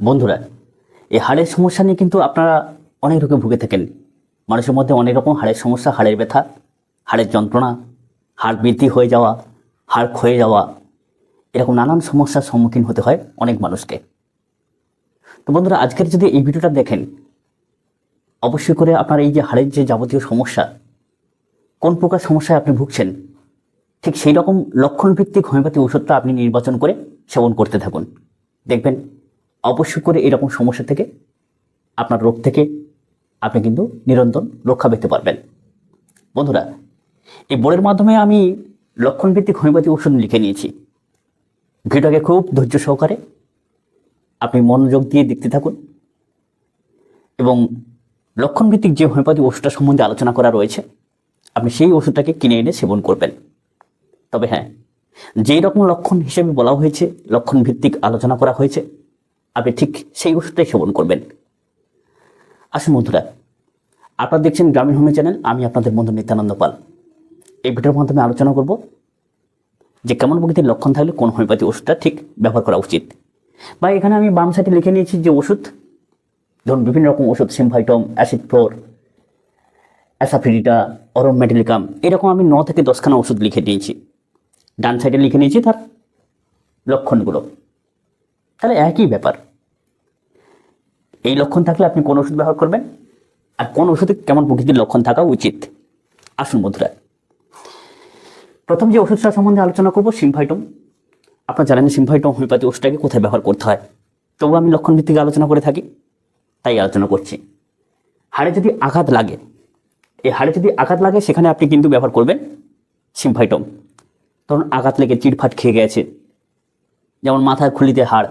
বন্ধুরা, এই হাড়ের সমস্যা নিয়ে কিন্তু আপনারা অনেক রকম ভুগে থাকেন। মানুষের মধ্যে অনেক রকম হাড়ের সমস্যা, হাড়ের ব্যথা, হাড়ের যন্ত্রণা, হাড় বৃদ্ধি হয়ে যাওয়া, হাড় ক্ষয়ে যাওয়া, এরকম নানান সমস্যার সম্মুখীন হতে হয় অনেক মানুষকে। তো বন্ধুরা, আজকের যদি এই ভিডিওটা দেখেন, অবশ্যই করে আপনার এই যে হাড়ের যে যাবতীয় সমস্যা, কোন প্রকার সমস্যায় আপনি ভুগছেন, ঠিক সেই রকম লক্ষণভিত্তিক হোমিওপ্যাথি ওষুধটা আপনি নির্বাচন করে সেবন করতে থাকুন। দেখবেন অবশ্যই করে এরকম সমস্যা থেকে আপনার রোগ থেকে আপনি কিন্তু নিরন্তর রক্ষা পেতে পারবেন। বন্ধুরা, এই বোর্ডের মাধ্যমে আমি লক্ষণভিত্তিক হোমিওপ্যাথি ওষুধ লিখে নিয়েছি। ভিডিওটাকে খুব ধৈর্য সহকারে আপনি মনোযোগ দিয়ে দেখতে থাকুন এবং লক্ষণভিত্তিক যে হোমিওপ্যাথি ওষুধটা সম্বন্ধে আলোচনা করা রয়েছে, আপনি সেই ওষুধটাকে কিনে এনে সেবন করবেন। তবে হ্যাঁ যেই রকম লক্ষণ হিসেবে বলা হয়েছে, লক্ষণভিত্তিক আলোচনা করা হয়েছে আপনি ঠিক সেই ওষুধটাই সেবন করবেন। আসুন বন্ধুরা, আপনারা দেখছেন গ্রামীণ হোমে চ্যানেল, আমি আপনাদের বন্ধু নিত্যানন্দ পাল। এই ভিডিওর মাধ্যমে আলোচনা করব যে কেমন প্রকৃতির লক্ষণ থাকলে কোন হোমিওপ্যাথি ওষুধটা ঠিক ব্যবহার করা উচিত। বা এখানে আমি বাম সাইডে লিখে নিয়েছি যে ওষুধ, ধরুন বিভিন্ন রকম ওষুধ, সিমফাইটম, অ্যাসিড ফ্লোর অ্যাসাফিডিটা অরম মেটেলিকাম, এরকম আমি ন থেকে দশখানা ওষুধ লিখে দিয়েছি ডান সাইডে লিখে নিয়েছি তার লক্ষণগুলো। তাহলে একই ব্যাপার। এই লক্ষণ থাকলে আপনি কোন ওষুধ ব্যবহার করবেন? আর কোন ওষুধে কেমন প্রকৃতির লক্ষণ থাকা উচিত? আসুন বন্ধুরা। প্রথম যে ওষুধটা সম্বন্ধে আলোচনা করব, সিমফাইটম। আপনারা জানেন সিমফাইটম হোমিওপ্যাথি ওষুধটাকে কোথায় ব্যবহার করতে হয়? তবু আমি লক্ষণ ভিত্তিক আলোচনা করে থাকি, তাই আলোচনা করছি। হাড়ে যদি আঘাত লাগে, এই হাড়ে যদি আঘাত লাগে, সেখানে আপনি কিন্তু ব্যবহার করবেন সিমফাইটম। ধরুন আঘাত লেগে চিটফাট খেয়ে গেছে, যেমন মাথার খুলিতে হাড়,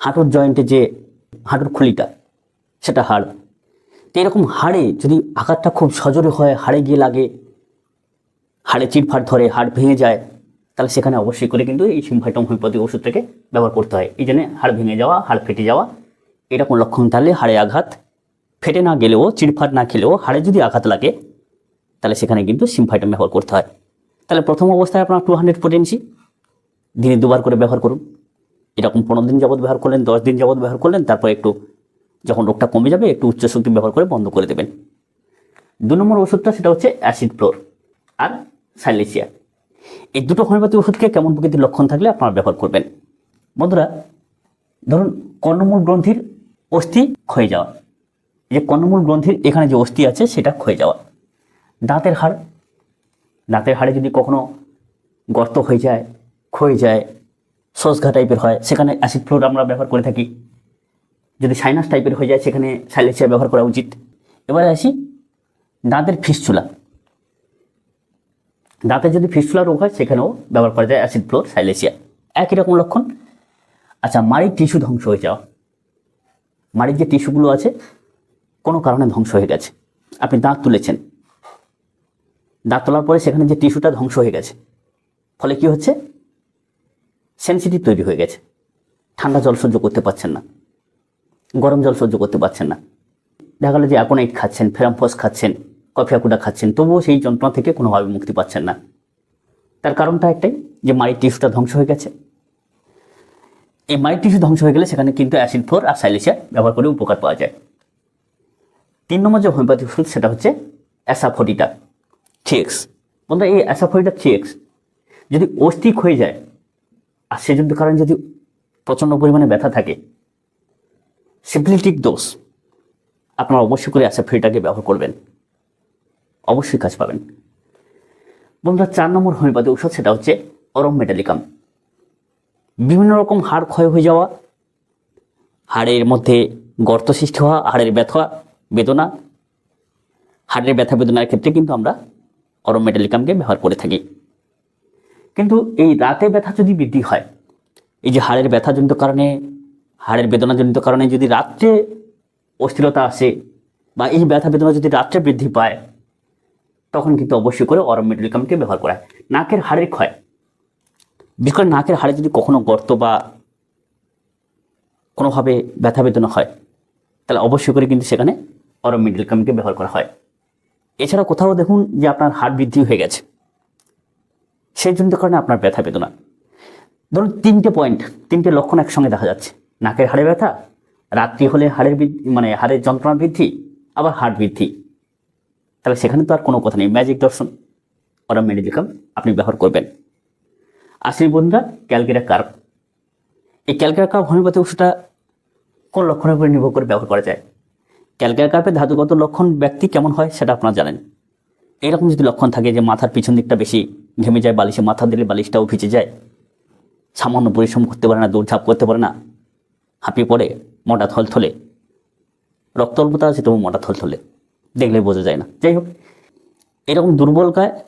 হাঁটুর জয়েন্টে যে হাঁটুর খুলিটা, সেটা হাড়। তো এরকম হাড়ে যদি আঘাতটা খুব সজোরে হয়, হাড়ে গিয়ে লাগে, হাড়ে চিটফাট ধরে, হাড় ভেঙে যায়, তাহলে সেখানে অবশ্যই করে কিন্তু এই সিমফাইটম হোমিওপ্যাথি ওষুধটাকে ব্যবহার করতে হয়। এই জন্য হাড় ভেঙে যাওয়া, হাড় ফেটে যাওয়া, এরকম লক্ষণ থাকলে হাড়ে আঘাত, ফেটে না গেলেও চিড়ফাট না খেলেও হাড়ে যদি আঘাত লাগে, তাহলে সেখানে কিন্তু সিমফাইটম ব্যবহার করতে হয়। তাহলে প্রথম অবস্থায় আপনার টু হান্ড্রেড পোটেন্সি দিনে দুবার করে ব্যবহার করুন। এরকম পনেরো দিন যাবৎ ব্যবহার করলেন, দশ দিন যাবৎ ব্যবহার করলেন, তারপর একটু যখন রোগটা কমে যাবে, একটু উচ্চ শক্তি ব্যবহার করে বন্ধ করে দেবেন। দু নম্বর ওষুধটা সেটা হচ্ছে অ্যাসিড ফ্লোর আর সাইলেসিয়া। এই দুটো হোমিওপ্যাথি ওষুধকে কেমন প্রকৃতির লক্ষণ থাকলে আপনারা ব্যবহার করবেন। বন্ধুরা, ধরুন কর্ণমূল গ্রন্থির অস্থি ক্ষয়ে যাওয়া। যে কর্ণমূল গ্রন্থির এখানে যে অস্থি আছে, সেটা ক্ষয়ে যাওয়া। দাঁতের হাড়, দাঁতের হাড়ে যদি কখনো গর্ত হয়ে যায়, ক্ষয়ে যায় সসঘা টাইপের হয়, সেখানে অ্যাসিড ফ্লোর আমরা ব্যবহার করে থাকি। যদি সাইনাস টাইপের হয়ে যায়, সেখানে সাইলেসিয়া ব্যবহার করা উচিত। এবারে আসি, দাঁতের ফিসচুলা দাঁতে যদি ফিসচুলা রোগ হয়, সেখানেও ব্যবহার করা যায় অ্যাসিড ফ্লোর সাইলেসিয়া একই রকম লক্ষণ। আচ্ছা মাড়ির টিস্যু ধ্বংস হয়ে যাওয়া। মাড়ির যে টিস্যুগুলো আছে, কোনো কারণে ধ্বংস হয়ে গেছে। আপনি দাঁত তুলেছেন। দাঁত তোলার পরে সেখানে যে টিস্যুটা ধ্বংস হয়ে গেছে। ফলে কি হচ্ছে? সেন্সিটিভ তৈরি হয়ে গেছে। ঠান্ডা জল সহ্য করতে পারছেন না। গরম জল সহ্য করতে পারছেন না। দেখা গেলো যে অ্যাকোনাইট খাচ্ছেন, ফেরামফস খাচ্ছেন, কফি আকুডা খাচ্ছেন, তবুও সেই যন্ত্রণা থেকে কোনোভাবে মুক্তি পাচ্ছেন না। তার কারণটা একটাই যে মাড়ির টিস্যুটা ধ্বংস হয়ে গেছে। এই মাড়ির টিস্যু ধ্বংস হয়ে গেলে সেখানে কিন্তু অ্যাসিড ফ্লোর আর সাইলেসিয়া ব্যবহার করে উপকার পাওয়া যায়। তিন নম্বর যে হোমিওপ্যাথি ওষুধ, সেটা হচ্ছে অ্যাসাফোডিটা থিএক্স বন্ধুরা, এই অ্যাসাফোডিটা থিএক্স যদি অস্থিক হয়ে যায় আর সেজন্য কারণে যদি প্রচণ্ড পরিমাণে ব্যথা থাকে সিম্পলিটিক দোষ আপনারা অবশ্যই করে অ্যাসাফোডিটাকে ব্যবহার করবেন। অবশ্যই কাজ পাবেন। বন্ধুরা, চার নম্বর হোমিওপ্যাথি ঔষধ সেটা হচ্ছে অরম মেটালিকাম। বিভিন্ন রকম হাড় ক্ষয় হয়ে যাওয়া, হাড়ের মধ্যে গর্ত সৃষ্টি হওয়া, হাড়ের ব্যথা, বেদনা, হাড়ের ব্যথা, বেদনার ক্ষেত্রে কিন্তু আমরা অরম মেটালিকামকে ব্যবহার করে থাকি। কিন্তু এই রাতে ব্যথা যদি বৃদ্ধি হয়, এই যে হাড়ের ব্যথাজনিত কারণে, হাড়ের বেদনাজনিত কারণে যদি রাত্রে অস্থিরতা আসে বা এই ব্যথা বেদনা যদি রাত্রে বৃদ্ধি পায়, তখন কিন্তু অবশ্যই করে অরম মেটালিকামকে ব্যবহার করা। হয় নাকের হাড়ের ক্ষয়, বিশেষ করে নাকের হাড়ে যদি কখনো গর্ত বা কোনোভাবে ব্যথা বেদনা হয়, তাহলে অবশ্যই করে কিন্তু সেখানে অরম মিডলকামকে ব্যবহার করা হয়। এছাড়া কোথাও দেখুন যে আপনার হাড় বৃদ্ধি হয়ে গেছে। সেই জন্য কারণে আপনার ব্যথা বেদনা। ধরুন তিনটে পয়েন্ট তিনটে লক্ষণ একসঙ্গে দেখা যাচ্ছে। নাকের হাড়ে ব্যথা, রাত্রি হলে হাড়ের মানে হাড়ের যন্ত্রণা বৃদ্ধি, আবার হাড় বৃদ্ধি। তাহলে সেখানে তো আর কোনো কথা নেই। ম্যাজিক দর্শন ওরা মেডিকেল আপনি ব্যবহার করবেন। আসলে বন্ধুরা, ক্যালকেরা কার্ভ এই ক্যালকেরা কার্ভ হোমিওপ্যাথি ওষুধটা কোন লক্ষণের উপর নির্ভর করে ব্যবহার করা যায়? ক্যালকেরা কার্ভের ধাতুগত লক্ষণ, ব্যক্তি কেমন হয় সেটা আপনারা জানেন। এরকম যদি লক্ষণ থাকে যে মাথার পিছন দিকটা বেশি ঘেমে যায়, বালিশে মাথা দিলে বালিশটাও ভিজে যায়। সামান্য পরিশ্রম করতে পারে না, দৌড়ঝাঁপ করতে পারে না। হাঁপিয়ে পড়ে মোটা থলথলে। রক্ত অল্পতা আছে তবু মোটা থলথলে। দেখলে বোঝা যায় না। যাই হোক, এরকম দুর্বল দুর্বলকায়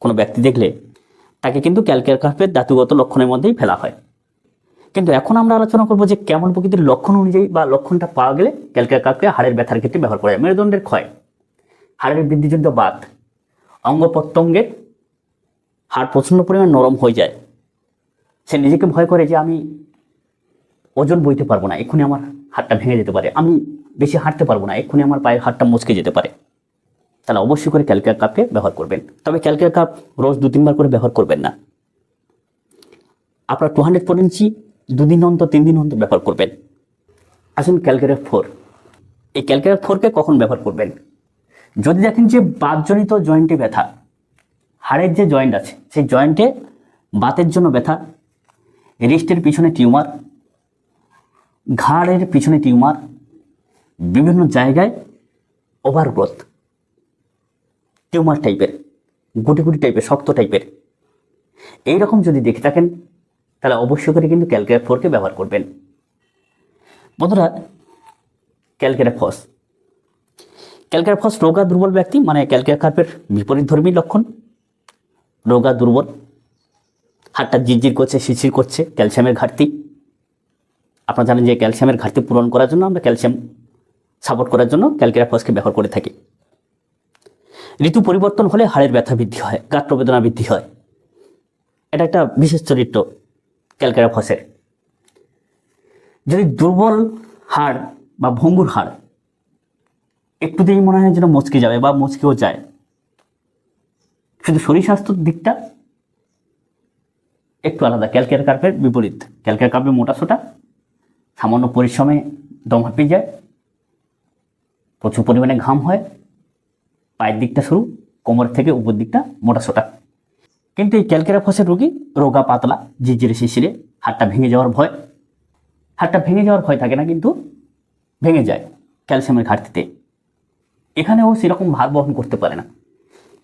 কোনো ব্যক্তি দেখলে তাকে কিন্তু ক্যালকের কার্পের ধাতুগত লক্ষণের মধ্যেই ফেলা হয়। কিন্তু এখন আমরা আলোচনা করব যে কেমন প্রকৃতির লক্ষণ অনুযায়ী বা লক্ষণটা পাওয়া গেলে ক্যালকের কার্পকে হাড়ের ব্যথার ক্ষেত্রে ব্যবহার করা যায়। মেরুদণ্ডের ক্ষয়, হাড়ের বৃদ্ধিজনিত বাত অঙ্গ প্রত্যঙ্গের হাড় প্রচণ্ড পরিমাণ নরম হয়ে যায়। সে নিজেকে ভয় করে যে আমি ওজন বইতে পারব না, এক্ষুনি আমার হাতটা ভেঙে যেতে পারে। আমি বেশি হাঁটতে পারব না, এক্ষুনি আমার পায়ের হাতটা মুচকে যেতে পারে। তাহলে অবশ্যই করে ক্যালকুলার কাপকে ব্যবহার করবেন। তবে ক্যালকুলার কাপ রোজ দু, তিনবার করে ব্যবহার করবেন না। আপনার টু হান্ড্রেড ফোর ইঞ্চি দুদিন অন্তর তিন দিন অন্তর ব্যবহার করবেন। আসুন ক্যালকুলেটার ফোর। এই ক্যালকুলেটার ফোরকে কখন ব্যবহার করবেন? যদি দেখেন যে বাদজনিত জয়েন্টে ব্যথা হাড়ের যে জয়েন্ট আছে, সেই জয়েন্টে বাতের জন্য ব্যথা রিস্টের পিছনে টিউমার, ঘাড়ের পিছনে টিউমার, বিভিন্ন জায়গায় ওভারগ্রোথ টিউমার টাইপের, গুটি গুটি টাইপের, শক্ত টাইপের। এই রকম যদি দেখে থাকেন, তাহলে অবশ্যই করে কিন্তু ক্যালকুলেট ফোরকে ব্যবহার করবেন। বন্ধুরা ক্যালকুলেট ফস ক্যালকুলেট ফস রোগা দুর্বল ব্যক্তি মানে ক্যালকুলেট কার্পের বিপরীত ধর্মী লক্ষণ। রোগা দুর্বল, হাতটা জিরজির করছে, শিরশির করছে, ক্যালসিয়ামের ঘাটতি। আপনারা জানেন যে ক্যালসিয়ামের ঘাটতি পূরণ করার জন্য আমরা ক্যালসিয়াম সাপোর্ট করার জন্য ক্যালকুলেট ফসকে ব্যবহার করে থাকি। ঋতু পরিবর্তন হলে হাড়ের ব্যথা বৃদ্ধি হয় গাত্রবেদনা বৃদ্ধি হয়। এটা একটা বিশেষ চরিত্র ক্যালকেরা ফসের। যদি দুর্বল হাড় বা ভঙ্গুর হাড় একটুতেই মনে হয় যেন মুচকে যাবে বা মুচকেও যায় শুধু শরীর স্বাস্থ্যের দিকটা একটু আলাদা। ক্যালকের কার্পের বিপরীত। ক্যালকের কার্পে মোটা সোটা, সামান্য পরিশ্রমে দম হাঁপিয়ে যায়, প্রচুর পরিমাণে ঘাম হয়, পায়ের দিকটা সরু, কোমর থেকে উপর দিকটা মোটা সোটা। কিন্তু এই ক্যালকেরা ফসের রোগী রোগা, পাতলা জিজিরে শিশিরে হাতটা ভেঙে যাওয়ার ভয়। হাতটা ভেঙে যাওয়ার ভয় থাকে না, কিন্তু ভেঙে যায় ক্যালসিয়ামের ঘাটতিতে। এখানেও সেরকম ভার বহন করতে পারে না।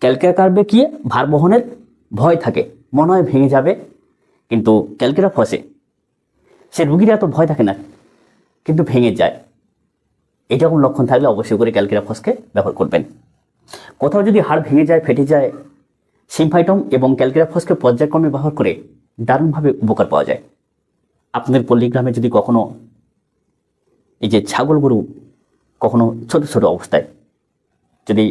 ক্যালকেরা কার্বে গিয়ে ভার বহনের ভয় থাকে মনে হয় ভেঙে যাবে, কিন্তু ক্যালকেরা ফসে। সে রুগীরা এত ভয় থাকে না, কিন্তু ভেঙে যায়। এরকম লক্ষণ থাকলে অবশ্যই করে ক্যালকেরা ফসকে ব্যবহার করবেন। কোথাও যদি হাড় ভেঙে যায়, ফেটে যায়, সিমফাইটম এবং ক্যালকেরাফসকে পর্যায়ক্রমে ব্যবহার করে দারুণভাবে উপকার পাওয়া যায়। আপনাদের পল্লীগ্রামে যদি কখনো এই যে ছাগল গরু কখনো ছোট ছোট অবস্থায় যদি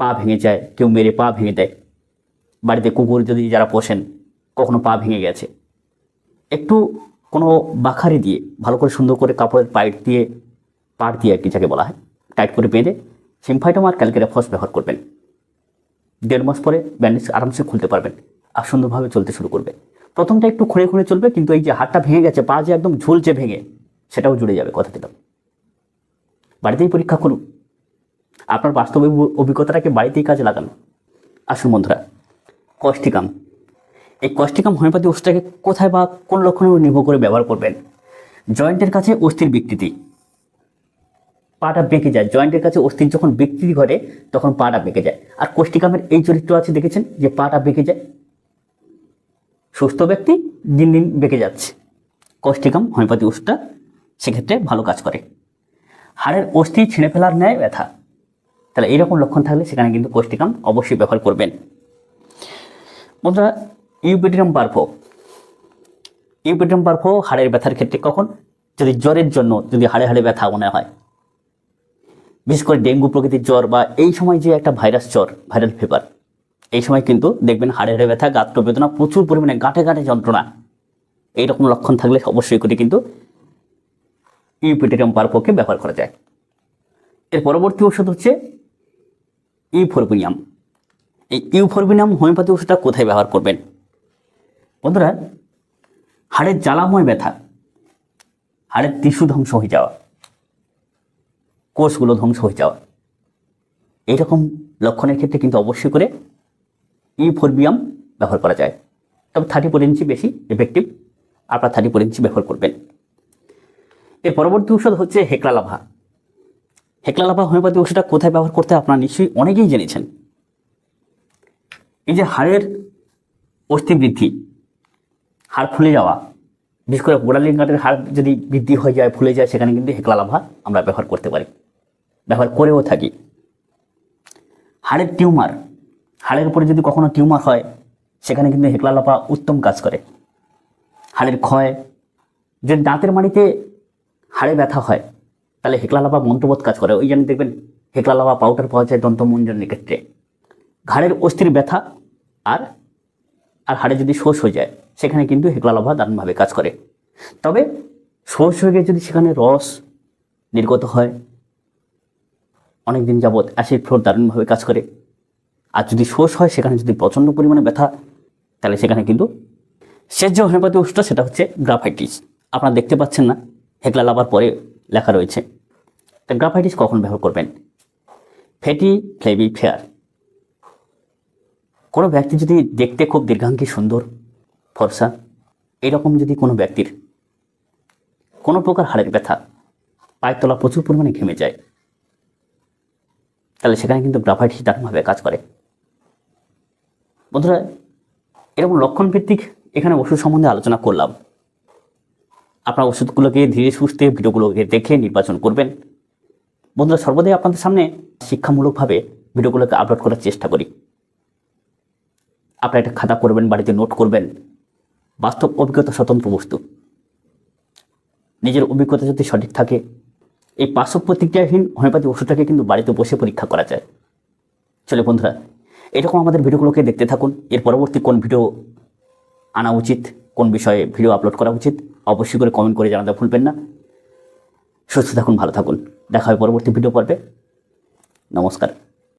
পা ভেঙে যায়, কেউ মেরে পা ভেঙে দেয়। বাড়িতে কুকুর যদি যারা পোষেন, কখনো পা ভেঙে গেছে। একটু কোনো বাখারি দিয়ে, ভালো করে সুন্দর করে কাপড়ের পাইট দিয়ে পাড় দিয়ে আর কি যাকে বলা হয়, টাইট করে বেঁধে সিমফাইটম আর ক্যালকেরাফস ব্যবহার করবেন। দেড় মাস পরে ব্যান্ডেজ আরামসে খুলতে পারবেন আর সুন্দরভাবে চলতে শুরু করবে। প্রথমটা একটু খুঁড়ে খুঁড়ে চলবে, কিন্তু এই যে হাতটা ভেঙে গেছে, পা যে একদম ঝুলছে ভেঙে, সেটাও জুড়ে যাবে কথা দিলাম। বাড়িতেই পরীক্ষা করুন। আপনার বাস্তব অভিজ্ঞতাটাকে বাড়িতেই কাজে লাগান। আসুন বন্ধুরা, কষ্টিকাম। এই কষ্টিকাম হোমিওপ্যাথি ওষুধটাকে কোথায় বা কোন লক্ষণের উপর নির্ভর করে ব্যবহার করবেন? জয়েন্টের কাছে অস্থির বিকৃতি। পাটা বেঁকে যায়। জয়েন্টের কাছে অস্থির যখন বিকৃতি ঘটে, তখন পাটা বেঁকে যায়। আর কোষ্টিকামের এই চরিত্র আছে, দেখেছেন? যে পাটা বেঁকে যায়। সুস্থ ব্যক্তি দিন দিন বেঁকে যাচ্ছে। কোষ্টিকাম হোমিওপ্যাথি ওষুধটা সেক্ষেত্রে ভালো কাজ করে। হাড়ের অস্থি ছিঁড়ে ফেলার ন্যায় ব্যথা। তাহলে এইরকম লক্ষণ থাকলে সেখানে কিন্তু কোষ্টিকাম অবশ্যই ব্যবহার করবেন। বন্ধুরা, ইউপিডিরাম পারফো ইউপিডিরাম পারফো হাড়ের ব্যথার ক্ষেত্রে কখন? যদি জ্বরের জন্য, যদি হাড়ে হাড়ে ব্যথা মনে হয়। বিশেষ করে ডেঙ্গু প্রকৃতির জ্বর বা এই সময় যে একটা ভাইরাস জ্বর, ভাইরাল ফিভার এই সময় কিন্তু দেখবেন হাড়ে হাড়ে ব্যথা গাত্র বেদনা প্রচুর পরিমাণে গাঁটে গাঁটে যন্ত্রণা। এইরকম লক্ষণ থাকলে অবশ্যই করে কিন্তু ইউপিটেরিয়াম পারপোকে ব্যবহার করা যায়। এর পরবর্তী ওষুধ হচ্ছে ইউফোরবিনিয়াম এই ইউফোরবিনিয়াম হোমিওপ্যাথি ওষুধটা কোথায় ব্যবহার করবেন? বন্ধুরা হাড়ের জ্বালাময় ব্যথা হাড়ের টিস্যু ধ্বংস হয়ে যাওয়া, কোষগুলো ধ্বংস হয়ে যাওয়া। এইরকম লক্ষণের ক্ষেত্রে কিন্তু অবশ্যই করে ইফোরবিয়াম ব্যবহার করা যায়। তবে থার্টি ফোর ইঞ্চি বেশি এফেক্টিভ আপনার থার্টি ফোর ইঞ্চি ব্যবহার করবেন। এর পরবর্তী ঔষধ হচ্ছে Hekla lava Hekla lava homeopathy ওষুধটা কোথায় ব্যবহার করতে আপনারা নিশ্চয়ই অনেকেই জেনেছেন। এই যে হাড়ের অস্থি বৃদ্ধি, হাড় ফুলে যাওয়া, বিশেষ করে গোড়ালি গাঁটের হাড় যদি বৃদ্ধি হয়ে যায়, ফুলে যায়, সেখানে কিন্তু হেকলা লাভা আমরা ব্যবহার করতে পারি, ব্যবহার করেও থাকি। হাড়ের টিউমার, হাড়ের উপরে যদি কখনো টিউমার হয়, সেখানে কিন্তু হেকলা লাভা উত্তম কাজ করে। হাড়ের ক্ষয়, যদি দাঁতের মাড়িতে হাড়ে ব্যথা হয় তাহলে হেকলা লাভা মন্ত্রবোধ কাজ করে। ওই জন্য দেখবেন হেকলা লাভা পাউডার পাওয়া যায় দন্তমঞ্জনের ক্ষেত্রে ঘাড়ের অস্থির ব্যথা আর আর হাড়ে যদি শোষ হয়ে যায়, সেখানে কিন্তু হেকলা লাভা দারুণভাবে কাজ করে। তবে শোষ হয়ে গিয়ে যদি সেখানে রস নির্গত হয় অনেক দিন যাবৎ অ্যাসিড ফ্লোর দারুণভাবে কাজ করে। আর যদি শোষ হয়, সেখানে যদি প্রচণ্ড পরিমাণে ব্যথা, তাহলে সেখানে কিন্তু শেষ যে হোমিওপ্যাথি ওষুধটা, সেটা হচ্ছে গ্রাফাইটিস। আপনারা দেখতে পাচ্ছেন না, হেকলা লাভার পরে লেখা রয়েছে। তা গ্রাফাইটিস কখন ব্যবহার করবেন? ফ্যাটি ফ্লেভি ফেয়ার কোনো ব্যক্তি যদি দেখতে খুব দীর্ঘাঙ্গী, সুন্দর, ফর্সা, এরকম যদি কোনো ব্যক্তির কোনো প্রকার হাড়ের ব্যথা, পায়ের তলা প্রচুর পরিমাণে ঘেমে যায়, তাহলে সেখানে কিন্তু গ্রাফাইটিস দারুণভাবে কাজ করে। বন্ধুরা, এরকম লক্ষণ ভিত্তিক এখানে ওষুধ সম্বন্ধে আলোচনা করলাম। আপনার ওষুধগুলোকে ধীরে সুস্থে, ভিডিওগুলোকে দেখে নির্বাচন করবেন। বন্ধুরা, সর্বদাই আপনাদের সামনে শিক্ষামূলকভাবে ভিডিওগুলোকে আপলোড করার চেষ্টা করি। আপনারা একটা খাতা করবেন, বাড়িতে নোট করবেন। বাস্তব অভিজ্ঞতা স্বতন্ত্র বস্তু। নিজের অভিজ্ঞতা যদি সঠিক থাকে, এই পার্শ্ব প্রতিক্রিয়াহীন হোমিওপ্যাথি ওষুধটাকে কিন্তু বাড়িতে বসে পরীক্ষা করা যায়। চলে বন্ধুরা, এরকম আমাদের ভিডিওগুলোকে দেখতে থাকুন। এর পরবর্তী কোন ভিডিও আনা উচিত, কোন বিষয়ে ভিডিও আপলোড করা উচিত, অবশ্যই করে কমেন্ট করে জানাতে ভুলবেন না। সুস্থ থাকুন ভালো থাকুন। দেখা হয় পরবর্তী ভিডিও পর্বে। নমস্কার।